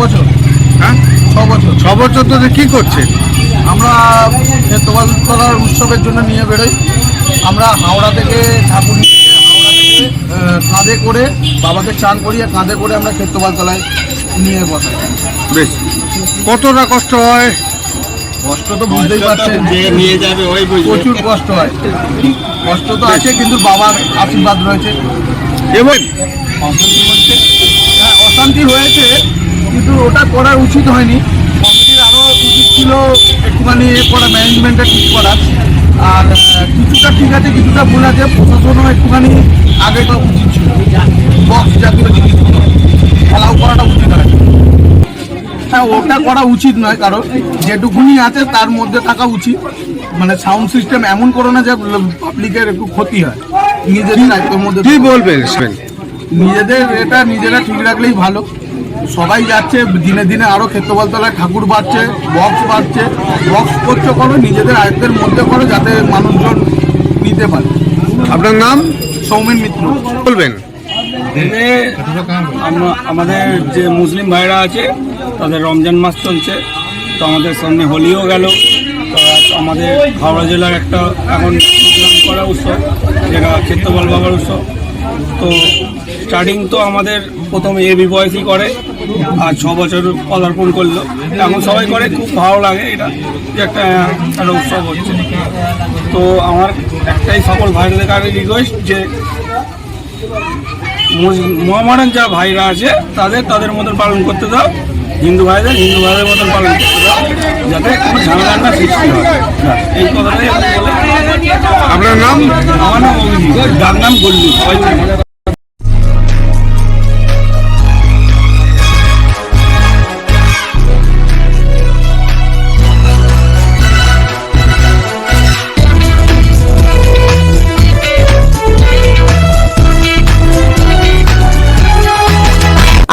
বছর। হ্যাঁ? ছ বছর। ছ বছর ধরে কি করছে? আমরা তোবাল করার উৎসবের জন্য নিয়ে বেরোই। আমরা হাওড়া থেকে ঠাকুর নিয়ে হাওড়া থেকে কাঁধে করে বাবাকে চান করিয়ে কাঁধে করে আমরা ক্ষেত্রপাল তলায় নিয়ে বসাই। বেশ। কতটা কষ্ট হয়? কষ্ট তো বুঝতেই পারছেন। যে নিয়ে যাবে ওই প্রচুর কষ্ট হয়। কষ্ট তো আছে কিন্তু বাবার আশীর্বাদ রয়েছে। এবং অশান্তি হচ্ছে হ্যাঁ অশান্তি হয়েছে ওটা করা উচিত হয়নি। কমিটির আরও উচিত ছিল একটুখানি এ করা ম্যানেজমেন্টটা ঠিক করা। আর কিছুটা ঠিক আছে কিছুটা ভুল আছে প্রশাসনও একটুখানি আগে করা উচিত ছিল। বক্স জাতীয় জিনিসগুলো অ্যালাউ করাটা উচিত হয় হ্যাঁ ওটা করা উচিত নয় কারণ যেটুকুনি আছে তার মধ্যে থাকা উচিত। মানে সাউন্ড সিস্টেম এমন করো না যে পাবলিকের একটু ক্ষতি হয়। নিজেরই দায়িত্বের মধ্যে কি বলবেন নিজেদের এটা নিজেরা ঠিক রাখলেই ভালো। সবাই যাচ্ছে দিনে দিনে আরও ক্ষেত্রবলতলায় ঠাকুর বাড়ছে বক্স বাড়ছে। বক্স করছ করো নিজেদের আয়ত্তের মধ্যে করো যাতে মানুষজন নিতে পারে। আপনার নাম? সৌমেন মিত্র। বলবেন। আমাদের যে মুসলিম ভাইরা আছে তাদের রমজান মাস চলছে। তো আমাদের সামনে হোলিও গেল। তো আমাদের হাওড়া জেলার একটা এখন করা উৎসব যেটা ক্ষেত্রপাল বাবার উৎসব। তো স্টার্টিং তো আমাদের প্রথমে এ বয়সই করে আর ছ বছর পদার্পণ করল। এখন সবাই করে খুব ভালো লাগে এটা যে একটা একটা উৎসব হচ্ছে। তো আমার একটাই সকল ভাইদের কাছে রিকোয়েস্ট যে মহামারান যা ভাইরা আছে তাদের তাদের মতন পালন করতে দাও। হিন্দু ভাইদের হিন্দু ভাইদের মতন পালন করতে দাও যাতে কোনো ঝামেলার না সৃষ্টি হয়। এই কথাটাই আপনার নাম? আমার নাম অভিজিৎ। যার নাম গল্লু।